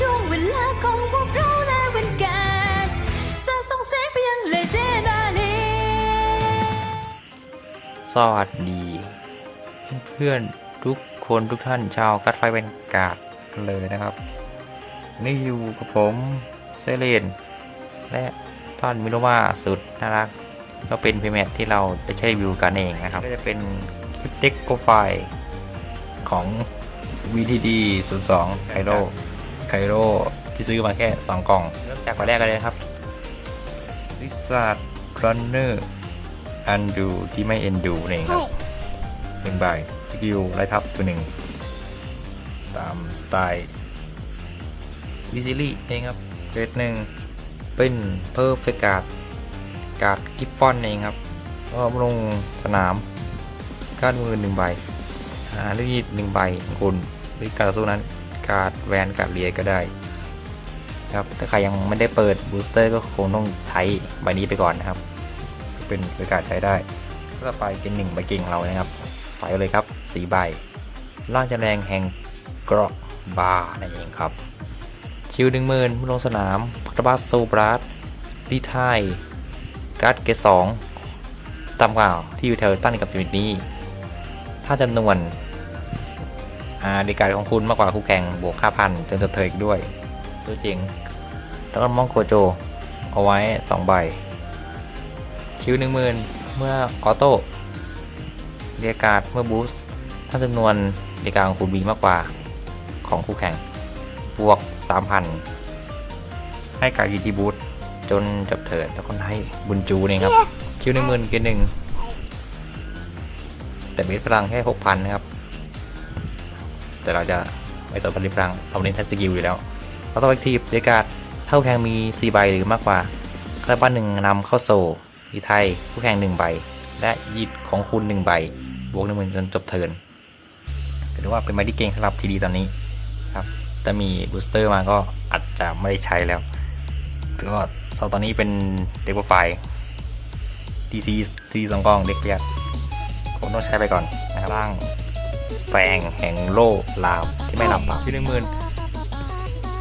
ช่วงเวลาของพวกเราและวันการสาส่งแสงไปยังเลเจนดานีสวัสดี เพื่อนๆทุกคนทุกท่านชาวกัดไฟเป็นกาดกันเลยนะครับ นี่อยู่กับผมเซเลน และท่านมิโรมาสุดน่ารัก ก็เป็นพีแมทที่เราได้ใช้รีวิวกันเองนะครับ ก็จะเป็นคลิปเด็กโปรไฟล์ของ VTD 02ไคโรไคโรที่ซื้อมาแค่ 2 กล่อง เริ่มจากก่อนแรกกันเลยนะครับลิซ่ารันเนอร์อันดูที่ไม่เอ็นดูนี่เองครับหนึ่งใบสกิลไล่ทับตัวหนึ่งตามสไตล์วิซิลี่เองครับเกรดหนึ่งเป็นเพอร์เฟการ์ดการ์ดกิฟฟอนเองครับก็ลงสนามการดมือหนึ่งใบหาลูกยีดหนึ่งใบของคุณหรือการต่อสู้นั้น การ์ดแวนการ์ดเรียก็ได้ครับถ้าใครยังไม่ได้เปิดบูสเตอร์ก็คงต้องใช้ใบนี้ไปก่อนนะครับ เป็นบริการใช้ได้ก็ไปเป็นหนึ่งใบเก่งเรานะครับใส่เลยครับสีใบร่างจะแรงแห่งเกราะบาร์นั่นเองครับ ชิวหนึ่งหมื่นลงสนามพัตบาสโซบรัสดีไทยการ์ดเกสองต่ำกว่าวที่อยู่แถวตั้งกับยูนิตนี้ ถ้าจำนวน ดีการของคุณมากกว่าคู่แข่งบวก5,000จนจะเทออีกด้วยตัวจริง แล้วก็มองโกโจ เอาไว้ 2 ใบ คิวหนึ่งหมื่นเมื่อออโต้เรียการ์ดเมื่อบูสต์ถ้าจำนวนเรียการดของคุณมีมากกว่าของคู่แข่ง บวก 3,000 ให้การยูทีบูสต์จนจบเถิดแล้วคนให้บุญจูนี่ครับ คิวหนึ่งหมื่นเกณฑ์หนึ่งแต่เบสพลังแค่ 6,000 นะครับ แต่เราจะไม่ต่อผลิตพลังเราเน้นแทสสกิลอยู่แล้วเราต้องแอคทีฟเรียการ์ดเท่าแข่งมี4ใบหรือมากกว่าคาราบ้านหนึ่งนำเข้าโซ่ทีไทยผู้แข่งหนึ่งใบ และยิดของคุณหนึ่งใบบวกหนึ่งหมื่นจนจบเทิร์นถือว่าเป็นไม้ที่เก่งสำหรับทีดีตอนนี้ครับแต่มีบูสเตอร์มาก็อาจจะไม่ได้ใช้แล้วถือว่าสำหรับตอนนี้เป็นเด็กโปรไฟล์ดีทีทีสองกล้องเด็กเรียกคงต้องใช้ไปก่อนนะครับร่าง แฝงแห่งโล่ลามที่ไม่หลับปากที่หนึ่งหมื่น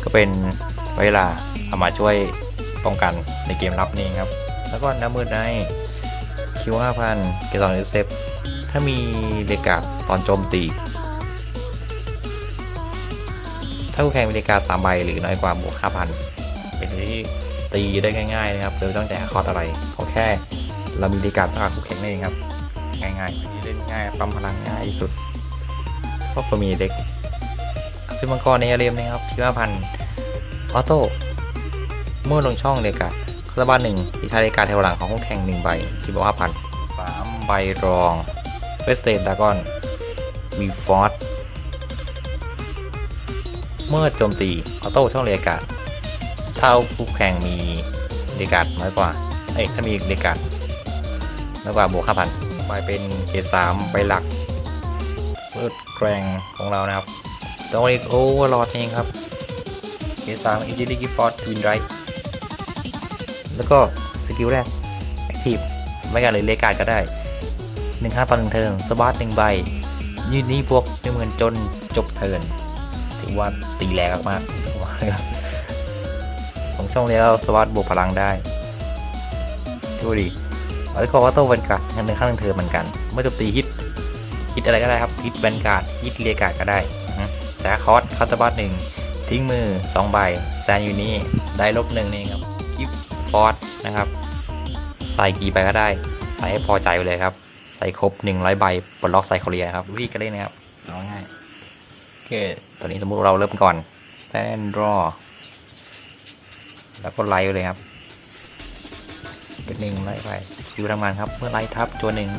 ก็เป็นเวลาเอามาช่วยป้องกันในเกมรับนี่ครับ แล้วก็น้ำมืดในคิวห้าพันเกสรเซฟถ้ามีเดกาดตอนโจมตี ถ้าคู่แข่งมีเดกาดสามใบหรือน้อยกว่าบวกห้าพันเป็นที่ตีได้ง่ายๆนะครับโดยไม่ต้องแจกคอร์ดอะไรขอแค่เรามีเดกาดมากกว่าคู่แข่งนั่นเองครับ ง่ายๆเล่นง่ายปั๊มพลังง่ายที่สุดเพราะมมีเด็กซึ่งมังกรในอาเรียมนะครับชิว่าพันออโต้เมื่อลงช่องเลยกะคาราบานหนึ่งที่ทายรการแถวหลังของคู่แข่งหนึ่งใบที่บอกว่าพันสามใบรองเวสเตนดากอนวีฟอร์ดเมื่อโจมตีออโต้ช่องเรียกาศถ้าคู่แข่งมีเรกาศน้อยกว่าเอ้ยถ้ามีเรกาศน้อยกว่าบวกห้าพันใบเป็นเกสามใบหลัก สุดแกร่งของเรานะครับตัวอีกโอเวอร์ลอดเองครับเกสามอินจิลิกิฟอร์ดทวินไรท์แล้วก็สกิลแรกแอคทีฟไม่กันเลยเลกาดก็ได้หนึ่งห้าตอนหนึ่งเทิร์นสบัดหนึ่งใบยืนนี้พวกหนึ่งหมื่นจนจบเทิร์นถือว่าตีแรงมากๆของช่องแล้วสวัสดบวกพลังได้ดูดิแล้วก็ว่าโต้เวนการ์ดหนึ่งข้างหนึ่งเทิร์นเหมือนกันเมื่อจบตีฮิต ฮิตอะไรก็ได้ครับฮิตแวนการ์ดฮิตเรียการ์ดก็ได้แต่คอสคาตาบัตหนึ่งทิ้งมือ2ใบสแตนอยู่นี่ได้ลบหนึ่งนี่ครับกิฟฟอร์ดนะครับ ใส่กี่ใบก็ได้ ใส่ให้พอใจไปเลยครับ ใส่ครบ100ใบปลดล็อกไซโคเรียครับวิธีการเล่นะครับเอาง่ายโอเคตอนนี้สมมุติเราเริ่มก่อน stand draw แล้วก็ไลท์ไปเลยครับเป็นหนึ่งไลท์ไปคิวทำงานครับ เมื่อไลท์ทับตัวหนึ่ง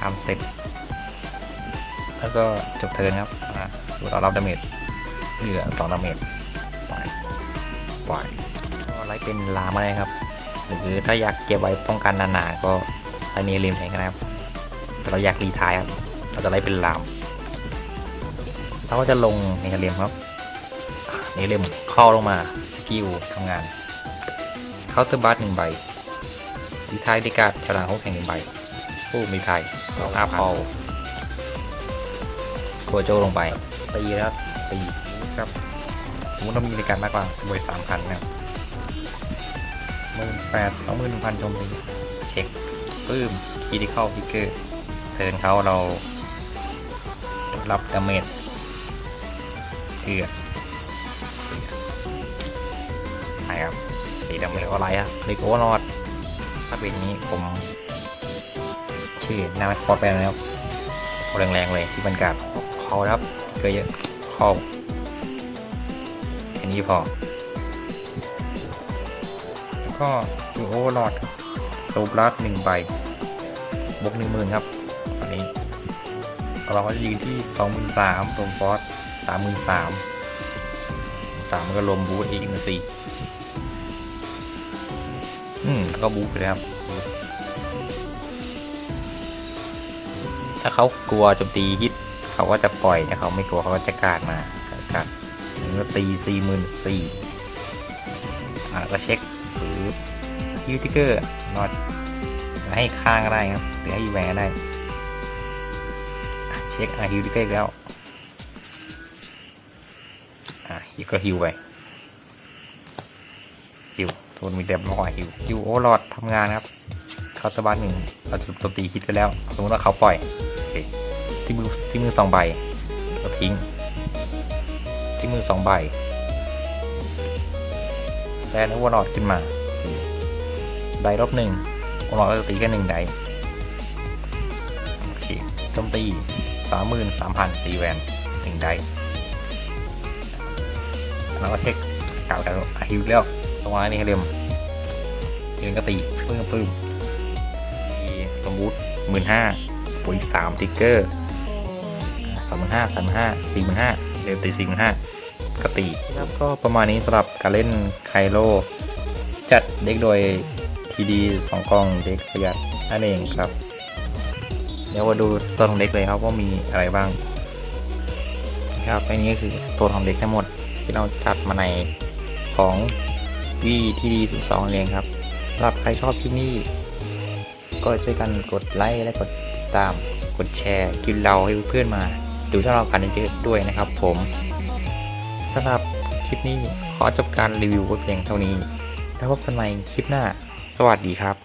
ทำเสร็จ แล้วก็จบเทิร์นครับอ่าดูเรารับดาเมจเหลือสองดาเมจปล่อยปล่อยก็ไล่เป็นลามาเลยครับหรือถ้าอยากเก็บไว้ป้องกันนานๆก็ไลนี้ริมแทนกันนะครับ แต่เราอยากรีทายครับเราจะไล่เป็นลามเราก็จะลงในเรียมครับนี่เรียมเข้าลงมาสกิลทำงานเคาน์เตอร์บัสหนึ่งใบดีทายดีการ์ดฉลางของแข่งหนึ่งใบผู้มีไทยอาพอล โกโจลงไปตีแล้วตีครับสมมติเรามีในการมากกว่าบวยสามพันนะครับหมื่นแปดสองหมื่นหนึ่งพันโจมตีเช็คปื้มคีที่เข้าพิกเกอร์เทิร์นเขาเรารับดาเมจเกือใช่ครับสีดาเมจอะไรอะเด็กโอเวอร์ลอดถ้าเป็นอย่างนี้ผมชื่อนาฟอร์ดไปแล้วเอาแรงๆเลยที่บรรกาศ เขาแล้วครับเกยเยอะเข้าแค่นี้พอ แล้วก็คือโอเวอร์ลอดโซบลัสหนึ่งใบบวกหนึ่งหมื่นครับตอนนี้เราก็จะยืนที่สองหมื่นสามรวมฟอสสามหมื่นสามสามมันก็รวมบูทอีกหนึ่งสี่อืมแล้วก็บูทไปเลยครับถ้าเขากลัวโจมตีฮิต เขาก็จะปล่อยถ้าเขาไม่กลัวเขาก็จะการดมาการดหรือว่าตีสี่หมื่นสี่อ่าก็เช็คหรือฮิวทิเกอร์นอตให้ข้างก็ได้ครับหรือให้แหวนก็ได้ เช็คอาฮิวที่ใกล้แล้วอะฮิวก็ฮิวไปฮิวโทนมีเต็มร้อยฮิวฮิวโอร์ลอดทำงานครับเขาสะบัดหนึ่งเราจะโจมตีคิดไปแล้วสมมติว่าเขาปล่อย ที่มือที่มือสองใบเราทิ้ง ที่มือสองใบแลนโอเวอลอดขึ้นมา ได้รอบหนึ่งวอลอดก็จะตีแค่หนึ่งไดโอเคโจมตีสามหมื่นสามพันตีแวนหนึ่งได้แล้วก็เช็คเก่ากันอาฮิวแล้วตรงนี้นี่ให้เร็มเดินก็ตีปึ้งปึ้งตีสมบูทหมื่นห้าปุ๋ยสามติ๊กเกอร์ สองหมื่นห้าสามหมื่นห้าสี่หมื่นห้าเดินตีสี่หมื่นห้าก็ตีครับก็ประมาณนี้สำหรับการเล่นไคโลจัดเด็กโดยทีดีสองกองเด็กประหยัดนั่นเองครับ เดี๋ยวมาดูตัวของเด็กเลยครับว่ามีอะไรบ้างครับอันนี้ก็คือตัวของเด็กทั้งหมดที่เราจัดมาในของวีที่ดีสุดสองเองครับสำหรับใครชอบที่นี่ ก็ช่วยกันกดไลค์และกดติดตามกดแชร์กินเราให้เพื่อนๆมา ดูถ้าเรากันเยอะด้วยนะครับ ผมสำหรับคลิปนี้ขอจบการรีวิวเพียงเท่านี้ แล้วพบกันใหม่คลิปหน้า สวัสดีครับ